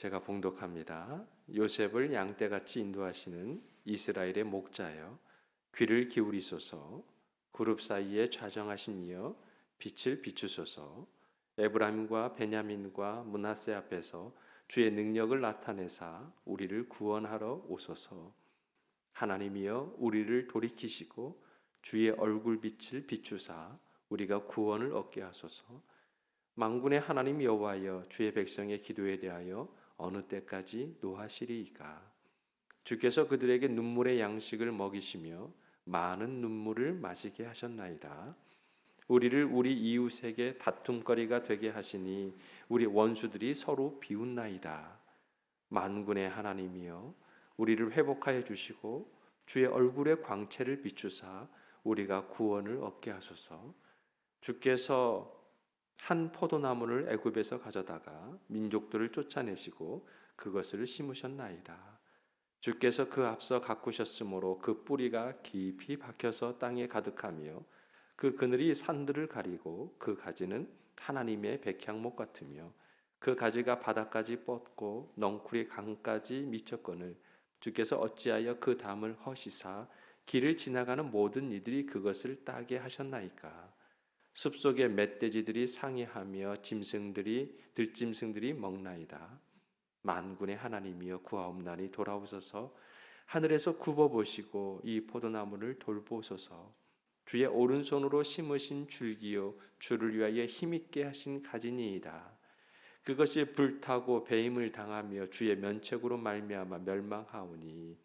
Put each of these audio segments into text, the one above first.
제가 봉독합니다. 요셉을 양떼같이 인도하시는 이스라엘의 목자여 귀를 기울이소서. 그룹 사이에 좌정하신 이여 빛을 비추소서. 에브라임과 베냐민과 문하세 앞에서 주의 능력을 나타내사 우리를 구원하러 오소서. 하나님이여 우리를 돌이키시고 주의 얼굴 빛을 비추사 우리가 구원을 얻게 하소서. 만군의 하나님 여호와여 주의 백성의 기도에 대하여 어느 때까지 노하시리이까? 주께서 그들에게 눈물의 양식을 먹이시며 많은 눈물을 마시게 하셨나이다. 우리를 우리 이웃에게 다툼거리가 되게 하시니 우리 원수들이 서로 비웃나이다. 만군의 하나님이여 우리를 회복하여 주시고 주의 얼굴의 광채를 비추사 우리가 구원을 얻게 하소서. 주께서 한 포도나무를 애굽에서 가져다가 민족들을 쫓아내시고 그것을 심으셨나이다. 주께서 그 앞서 가꾸셨으므로 그 뿌리가 깊이 박혀서 땅에 가득하며 그 그늘이 산들을 가리고 그 가지는 하나님의 백향목 같으며 그 가지가 바닥까지 뻗고 넝쿨이 강까지 미쳤거늘 주께서 어찌하여 그 담을 허시사 길을 지나가는 모든 이들이 그것을 따게 하셨나이까 숲속에 멧돼지들이 상해하며 짐승들이 들짐승들이 먹나이다. 만군의 하나님이여 구하옵나니 돌아오소서 하늘에서 굽어 보시고 이 포도나무를 돌보소서 주의 오른손으로 심으신 줄기요 주를 위하여 힘있게 하신 가지니이다. 그것이 불타고 배임을 당하며 주의 면책으로 말미암아 멸망하오니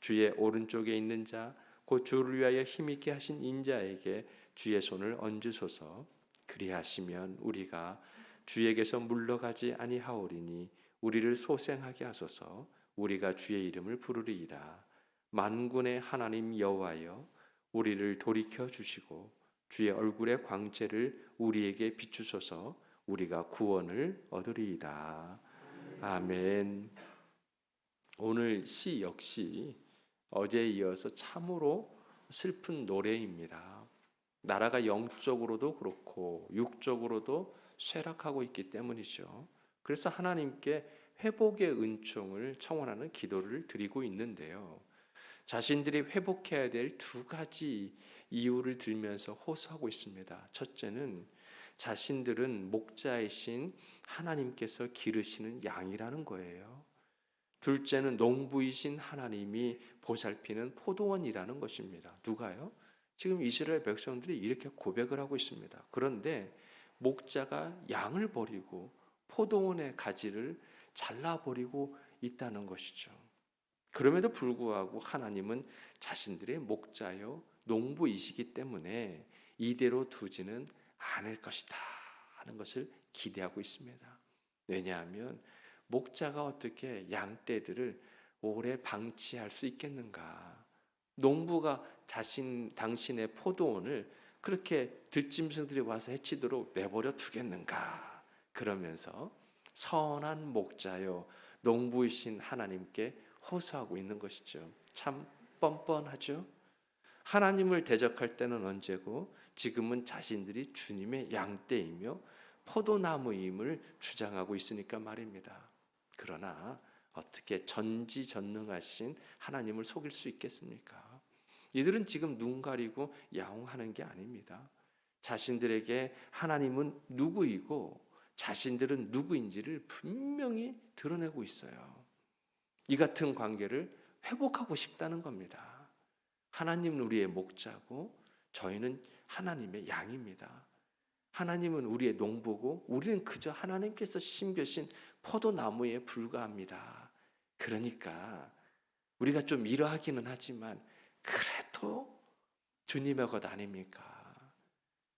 주의 오른쪽에 있는 자 곧 주를 위하여 힘있게 하신 인자에게 주의 손을 얹으소서. 그리하시면 우리가 주에게서 물러가지 아니하오리니 우리를 소생하게 하소서. 우리가 주의 이름을 부르리이다. 만군의 하나님 여호와여 우리를 돌이켜 주시고 주의 얼굴의 광채를 우리에게 비추소서. 우리가 구원을 얻으리이다. 아멘. 오늘 시 역시 어제에 이어서 참으로 슬픈 노래입니다. 나라가 영적으로도 그렇고 육적으로도 쇠락하고 있기 때문이죠. 그래서 하나님께 회복의 은총을 청원하는 기도를 드리고 있는데요. 자신들이 회복해야 될 두 가지 이유를 들면서 호소하고 있습니다. 첫째는 자신들은 목자이신 하나님께서 기르시는 양이라는 거예요. 둘째는 농부이신 하나님이 보살피는 포도원이라는 것입니다. 누가요? 지금 이스라엘 백성들이 이렇게 고백을 하고 있습니다. 그런데 목자가 양을 버리고 포도원의 가지를 잘라버리고 있다는 것이죠. 그럼에도 불구하고 하나님은 자신들의 목자요, 농부이시기 때문에 이대로 두지는 않을 것이다 하는 것을 기대하고 있습니다. 왜냐하면 목자가 어떻게 양떼들을 오래 방치할 수 있겠는가? 농부가 자신 당신의 포도원을 그렇게 들짐승들이 와서 해치도록 내버려 두겠는가? 그러면서 선한 목자요 농부이신 하나님께 호소하고 있는 것이죠. 참 뻔뻔하죠. 하나님을 대적할 때는 언제고 지금은 자신들이 주님의 양떼이며 포도나무임을 주장하고 있으니까 말입니다. 그러나 어떻게 전지전능하신 하나님을 속일 수 있겠습니까? 이들은 지금 눈 가리고 야옹하는 게 아닙니다. 자신들에게 하나님은 누구이고 자신들은 누구인지를 분명히 드러내고 있어요. 이 같은 관계를 회복하고 싶다는 겁니다. 하나님은 우리의 목자고 저희는 하나님의 양입니다. 하나님은 우리의 농부고 우리는 그저 하나님께서 심겨신 포도나무에 불과합니다. 그러니까 우리가 좀 이러하기는 하지만 그래도 주님의 것 아닙니까?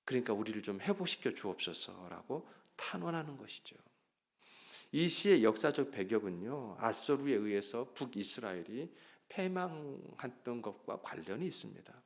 그러니까 우리를 좀 회복시켜 주옵소서라고 탄원하는 것이죠. 이 시의 역사적 배경은요, 아소르에 의해서 북이스라엘이 패망했던 것과 관련이 있습니다.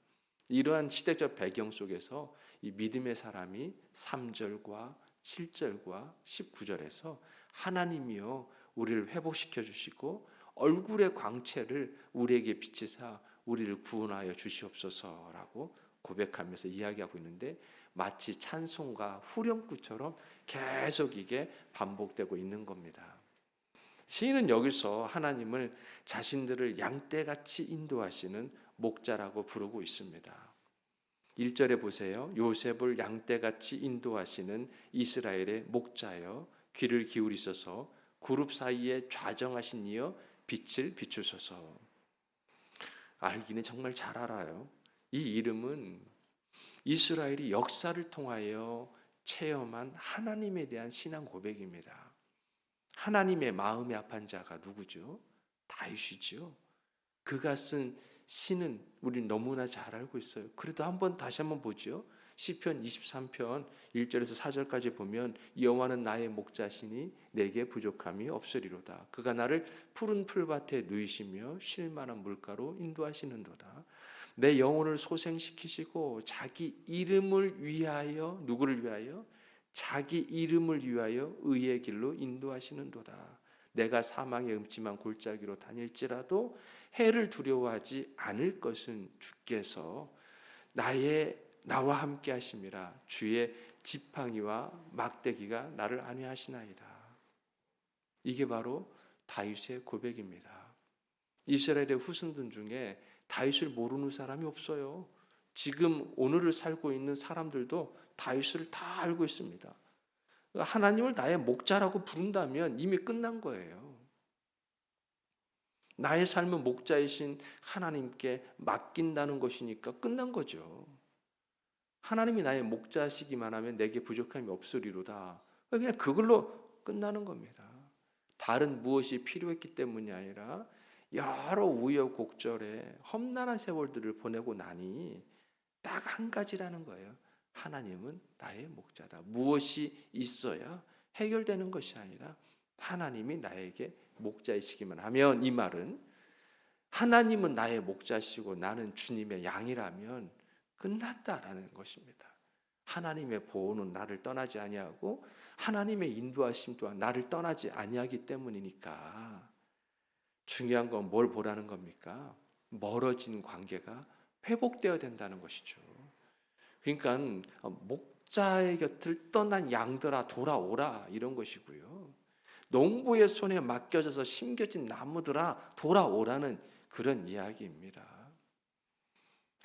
이러한 시대적 배경 속에서 이 믿음의 사람이 3절과 7절과 19절에서 하나님이여 우리를 회복시켜 주시고 얼굴의 광채를 우리에게 비치사 우리를 구원하여 주시옵소서라고 고백하면서 이야기하고 있는데 마치 찬송과 후렴구처럼 계속 이게 반복되고 있는 겁니다. 시인은 여기서 하나님을 자신들을 양떼같이 인도하시는 목자라고 부르고 있습니다. 1절에 보세요. 요셉을 양떼같이 인도하시는 이스라엘의 목자여 귀를 기울이소서 그룹 사이에 좌정하신 이여 빛을 비추소서. 알기는 정말 잘 알아요. 이 이름은 이스라엘이 역사를 통하여 체험한 하나님에 대한 신앙 고백입니다. 하나님의 마음에 합한 자가 누구죠? 다윗이죠. 그가 쓴 시는 우리 너무나 잘 알고 있어요. 그래도 한번 다시 한번 보죠. 시편 23편 1절에서 4절까지 보면 여호와는 나의 목자시니 내게 부족함이 없으리로다. 그가 나를 푸른 풀밭에 누이시며 쉴 만한 물가로 인도하시는도다. 내 영혼을 소생시키시고 자기 이름을 위하여 누구를 위하여 자기 이름을 위하여 의의 길로 인도하시는도다. 내가 사망의 음침한 골짜기로 다닐지라도 해를 두려워하지 않을 것은 주께서 나의 나와 함께 하심이라 주의 지팡이와 막대기가 나를 안위하시나이다. 이게 바로 다윗의 고백입니다. 이스라엘의 후손들 중에 다윗을 모르는 사람이 없어요. 지금 오늘을 살고 있는 사람들도 다윗을 다 알고 있습니다. 하나님을 나의 목자라고 부른다면 이미 끝난 거예요. 나의 삶은 목자이신 하나님께 맡긴다는 것이니까 끝난 거죠. 하나님이 나의 목자시기만 하면 내게 부족함이 없으리로다. 그냥 그걸로 끝나는 겁니다. 다른 무엇이 필요했기 때문이 아니라 여러 우여곡절에 험난한 세월들을 보내고 나니 딱 한 가지라는 거예요. 하나님은 나의 목자다. 무엇이 있어야 해결되는 것이 아니라 하나님이 나에게 목자이시기만 하면 이 말은 하나님은 나의 목자시고 나는 주님의 양이라면 끝났다라는 것입니다. 하나님의 보호는 나를 떠나지 아니하고 하나님의 인도하심 또한 나를 떠나지 아니하기 때문이니까 중요한 건 뭘 보라는 겁니까? 멀어진 관계가 회복되어야 된다는 것이죠. 그러니까 목자의 곁을 떠난 양들아 돌아오라 이런 것이고요. 농부의 손에 맡겨져서 심겨진 나무들아 돌아오라는 그런 이야기입니다.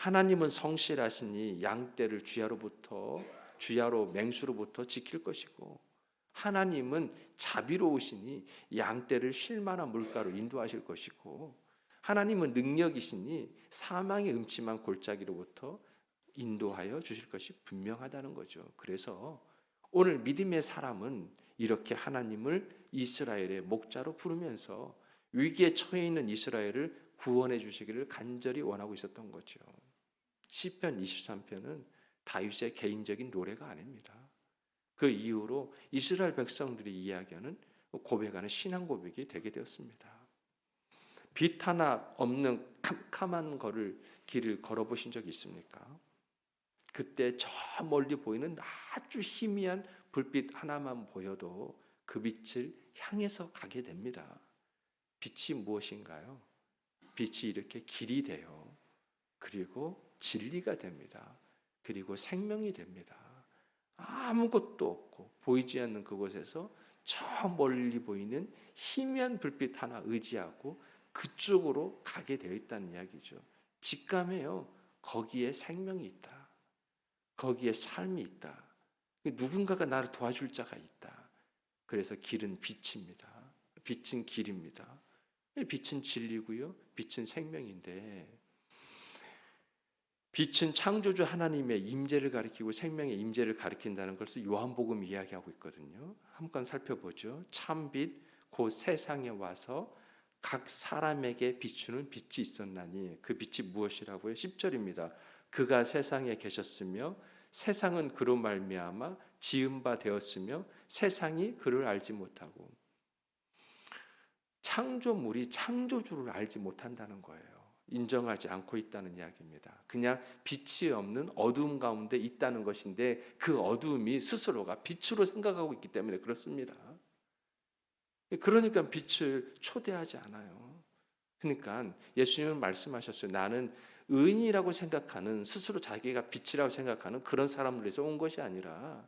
하나님은 성실하시니 양떼를 쥐야로부터 쥐야로 맹수로부터 지킬 것이고 하나님은 자비로우시니 양떼를 쉴 만한 물가로 인도하실 것이고 하나님은 능력이시니 사망의 음침한 골짜기로부터 인도하여 주실 것이 분명하다는 거죠. 그래서 오늘 믿음의 사람은 이렇게 하나님을 이스라엘의 목자로 부르면서 위기에 처해 있는 이스라엘을 구원해 주시기를 간절히 원하고 있었던 거죠. 시편 23편은 다윗의 개인적인 노래가 아닙니다. 그 이후로 이스라엘 백성들이 이야기하는 고백하는 신앙 고백이 되게 되었습니다. 빛 하나 없는 캄캄한 거를 길을 걸어보신 적 있습니까? 그때 저 멀리 보이는 아주 희미한 불빛 하나만 보여도 그 빛을 향해서 가게 됩니다. 빛이 무엇인가요? 빛이 이렇게 길이 돼요. 그리고 진리가 됩니다. 그리고 생명이 됩니다. 아무것도 없고 보이지 않는 그곳에서 저 멀리 보이는 희미한 불빛 하나 의지하고 그쪽으로 가게 되어 있다는 이야기죠. 직감해요. 거기에 생명이 있다. 거기에 삶이 있다. 누군가가 나를 도와줄 자가 있다. 그래서 길은 빛입니다. 빛은 길입니다. 빛은 진리고요. 빛은 생명인데 빛은 창조주 하나님의 임재를 가리키고 생명의 임재를 가리킨다는 것을 요한복음 이야기하고 있거든요. 한번 살펴보죠. 참빛 곧 세상에 와서 각 사람에게 비추는 빛이 있었나니 그 빛이 무엇이라고요? 10절입니다. 그가 세상에 계셨으며 세상은 그로 말미암아 지은 바 되었으며 세상이 그를 알지 못하고 창조물이 창조주를 알지 못한다는 거예요. 인정하지 않고 있다는 이야기입니다. 그냥 빛이 없는 어두움 가운데 있다는 것인데 그 어두움이 스스로가 빛으로 생각하고 있기 때문에 그렇습니다. 그러니까 빛을 초대하지 않아요. 그러니까 예수님은 말씀하셨어요. 나는 의인이라고 생각하는 스스로 자기가 빛이라고 생각하는 그런 사람들에서 온 것이 아니라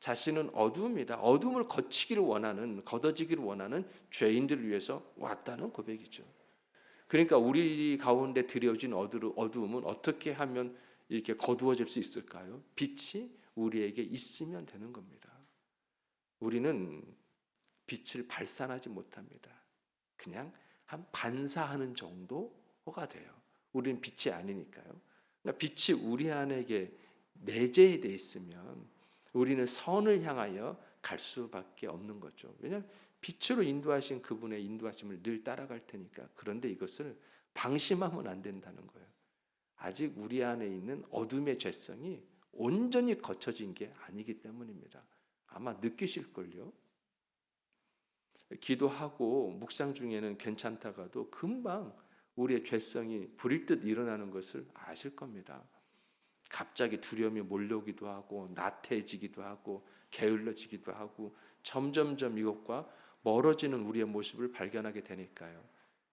자신은 어둠이다. 어둠을 거치기를 원하는 걷어지기를 원하는 죄인들을 위해서 왔다는 고백이죠. 그러니까 우리 가운데 어두- 어두움은 어떻게 하면 이렇게 거두어질 수 있을까요? 빛이 우리에게 있으면 되는 겁니다. 우리는 빛을 발산하지 못합니다. 그냥 한 반사하는 정도가 돼요. 우리는 빛이 아니니까요. 그러니까 빛이 우리 안에게 내재돼 있으면 우리는 선을 향하여 갈 수밖에 없는 거죠. 왜냐하면 빛으로 인도하신 그분의 인도하심을 늘 따라갈 테니까. 그런데 이것을 방심하면 안 된다는 거예요. 아직 우리 안에 있는 어둠의 죄성이 온전히 거쳐진 게 아니기 때문입니다. 아마 느끼실걸요. 기도하고 묵상 중에는 괜찮다가도 금방 우리의 죄성이 불일 듯 일어나는 것을 아실 겁니다. 갑자기 두려움이 몰려오기도 하고 나태해지기도 하고 게을러지기도 하고 점점점 이것과 멀어지는 우리의 모습을 발견하게 되니까요.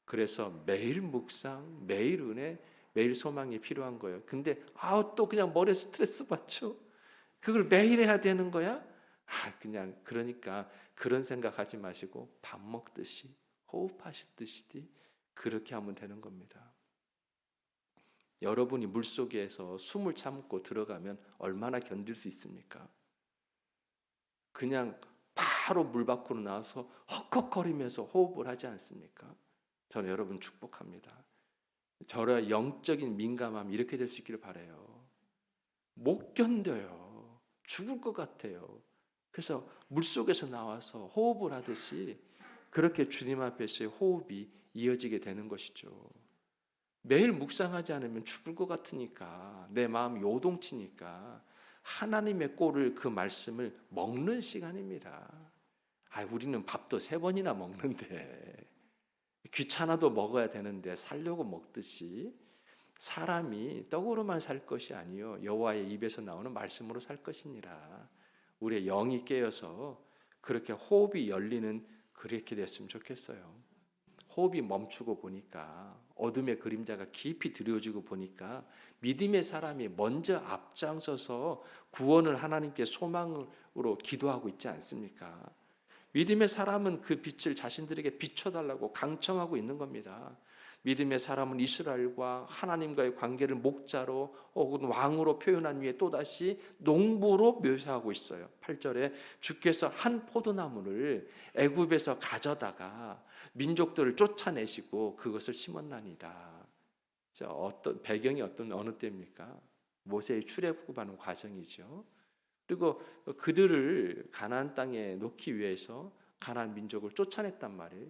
그래서 매일 묵상, 매일 은혜, 매일 소망이 필요한 거예요. 근데 아우 또 그냥 머리에 스트레스 받죠. 그걸 매일 해야 되는 거야? 아 그냥 그러니까 그런 생각하지 마시고 밥 먹듯이 호흡하시듯이 그렇게 하면 되는 겁니다. 여러분이 물 속에서 숨을 참고 들어가면 얼마나 견딜 수 있습니까? 그냥 바로 물 밖으로 나와서 헉헉거리면서 호흡을 하지 않습니까? 저는 여러분 축복합니다. 저의 영적인 민감함 이렇게 될 수 있기를 바래요. 못 견뎌요. 죽을 것 같아요. 그래서 물 속에서 나와서 호흡을 하듯이 그렇게 주님 앞에서의 호흡이 이어지게 되는 것이죠. 매일 묵상하지 않으면 죽을 것 같으니까 내 마음이 요동치니까 하나님의 꼴을 그 말씀을 먹는 시간입니다. 아, 우리는 밥도 세 번이나 먹는데 귀찮아도 먹어야 되는데 살려고 먹듯이 사람이 떡으로만 살 것이 아니요 여호와의 입에서 나오는 말씀으로 살 것이니라. 우리의 영이 깨어서 그렇게 호흡이 열리는 그렇게 됐으면 좋겠어요. 호흡이 멈추고 보니까 어둠의 그림자가 깊이 들여지고 보니까 믿음의 사람이 먼저 앞장서서 구원을 하나님께 소망으로 기도하고 있지 않습니까? 믿음의 사람은 그 빛을 자신들에게 비춰달라고 강청하고 있는 겁니다. 믿음의 사람은 이스라엘과 하나님과의 관계를 목자로 혹은 왕으로 표현한 위에 또다시 농부로 묘사하고 있어요. 8절에 주께서 한 포도나무를 애굽에서 가져다가 민족들을 쫓아내시고 그것을 심었나니다. 자, 어떤 배경이 어떤 어느 때입니까? 모세의 출애굽하는 과정이죠. 그리고 그들을 가나안 땅에 놓기 위해서 가나안 민족을 쫓아냈단 말이에요.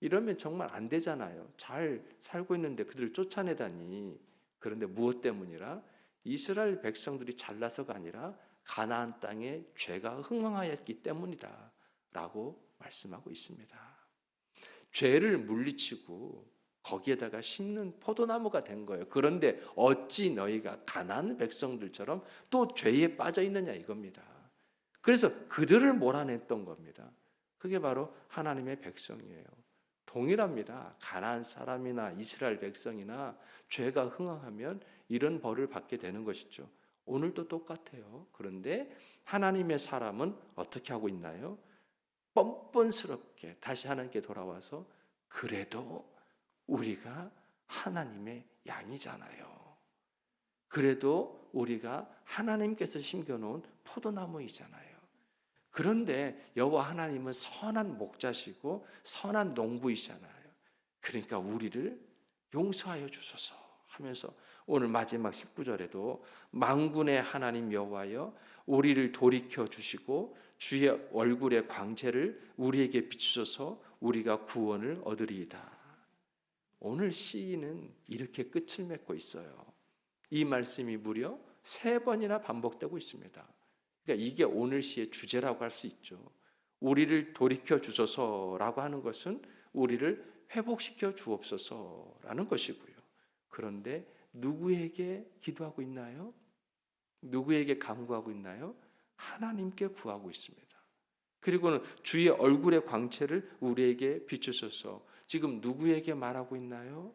이러면 정말 안 되잖아요. 잘 살고 있는데 그들을 쫓아내다니. 그런데 무엇 때문이라? 이스라엘 백성들이 잘나서가 아니라 가나안 땅에 죄가 흥황하였기 때문이다. 라고 말씀하고 있습니다. 죄를 물리치고 거기에다가 심는 포도나무가 된 거예요. 그런데 어찌 너희가 가난 백성들처럼 또 죄에 빠져 있느냐 이겁니다. 그래서 그들을 몰아냈던 겁니다. 그게 바로 하나님의 백성이에요. 동일합니다. 가난 사람이나 이스라엘 백성이나 죄가 흥황하면 이런 벌을 받게 되는 것이죠. 오늘도 똑같아요. 그런데 하나님의 사람은 어떻게 하고 있나요? 뻔뻔스럽게 다시 하나님께 돌아와서 그래도 우리가 하나님의 양이잖아요. 그래도 우리가 하나님께서 심겨놓은 포도나무이잖아요. 그런데 여호와 하나님은 선한 목자시고 선한 농부이잖아요. 그러니까 우리를 용서하여 주소서 하면서 오늘 마지막 19절에도 망군의 하나님 여호와여 우리를 돌이켜 주시고 주의 얼굴의 광채를 우리에게 비추소서 우리가 구원을 얻으리이다. 오늘 시인은 이렇게 끝을 맺고 있어요. 이 말씀이 무려 세 번이나 반복되고 있습니다. 그러니까 이게 오늘 시의 주제라고 할 수 있죠. 우리를 돌이켜 주소서라고 하는 것은 우리를 회복시켜 주옵소서라는 것이고요. 그런데 누구에게 기도하고 있나요? 누구에게 간구하고 있나요? 하나님께 구하고 있습니다. 그리고는 주의 얼굴의 광채를 우리에게 비추소서. 지금 누구에게 말하고 있나요?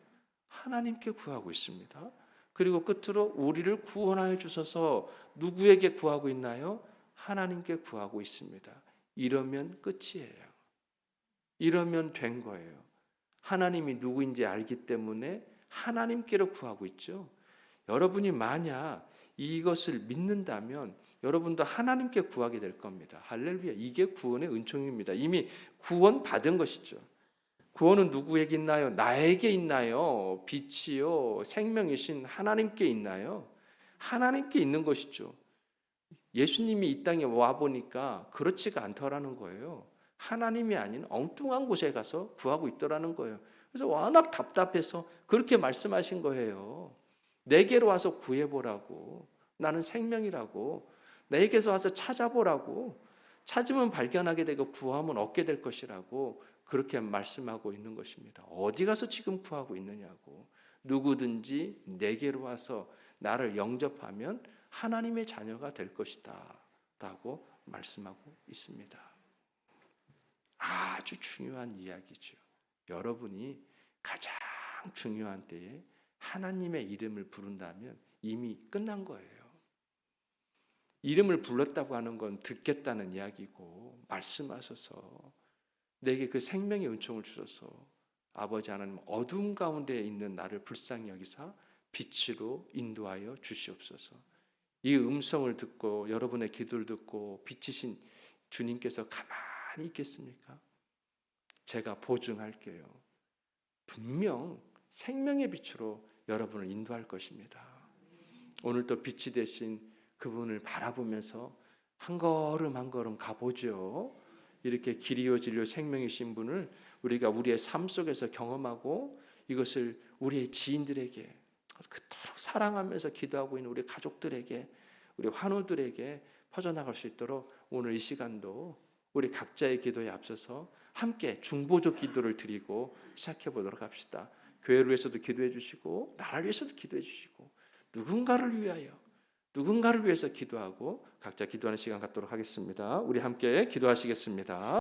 하나님께 구하고 있습니다. 그리고 끝으로 우리를 구원하여 주셔서 누구에게 구하고 있나요? 하나님께 구하고 있습니다. 이러면 끝이에요. 이러면 된 거예요. 하나님이 누구인지 알기 때문에 하나님께로 구하고 있죠. 여러분이 만약 이것을 믿는다면 여러분도 하나님께 구하게 될 겁니다. 할렐루야. 이게 구원의 은총입니다. 이미 구원 받은 것이죠. 구원은 누구에게 있나요? 나에게 있나요? 빛이요, 생명이신 하나님께 있나요? 하나님께 있는 것이죠. 예수님이 이 땅에 와 보니까 그렇지가 않더라는 거예요. 하나님이 아닌 엉뚱한 곳에 가서 구하고 있더라는 거예요. 그래서 워낙 답답해서 그렇게 말씀하신 거예요. 내게로 와서 구해보라고. 나는 생명이라고. 내게서 와서 찾아보라고. 찾으면 발견하게 되고 구하면 얻게 될 것이라고 그렇게 말씀하고 있는 것입니다. 어디 가서 지금 구하고 있느냐고. 누구든지 내게로 와서 나를 영접하면 하나님의 자녀가 될 것이다. 라고 말씀하고 있습니다. 아주 중요한 이야기죠. 여러분이 가장 중요한 때에 하나님의 이름을 부른다면 이미 끝난 거예요. 이름을 불렀다고 하는 건 듣겠다는 이야기고 말씀하셔서 내게 그 생명의 은총을 주셔서 아버지 하나님 어두운 가운데 있는 나를 불쌍히 여기사 빛으로 인도하여 주시옵소서. 이 음성을 듣고 여러분의 기도를 듣고 빛이신 주님께서 가만히 있겠습니까? 제가 보증할게요. 분명 생명의 빛으로 여러분을 인도할 것입니다. 오늘 또 빛이 되신 그분을 바라보면서 한 걸음 한 걸음 가보죠. 이렇게 길이요 진료 생명이신 분을 우리가 우리의 삶 속에서 경험하고 이것을 우리의 지인들에게 그토록 사랑하면서 기도하고 있는 우리 가족들에게 우리 환우들에게 퍼져나갈 수 있도록 오늘 이 시간도 우리 각자의 기도에 앞서서 함께 중보적 기도를 드리고 시작해 보도록 합시다. 교회를 위해서도 기도해 주시고 나라를 위해서도 기도해 주시고 누군가를 위하여 누군가를 위해서 기도하고 각자 기도하는 시간 갖도록 하겠습니다. 우리 함께 기도하시겠습니다.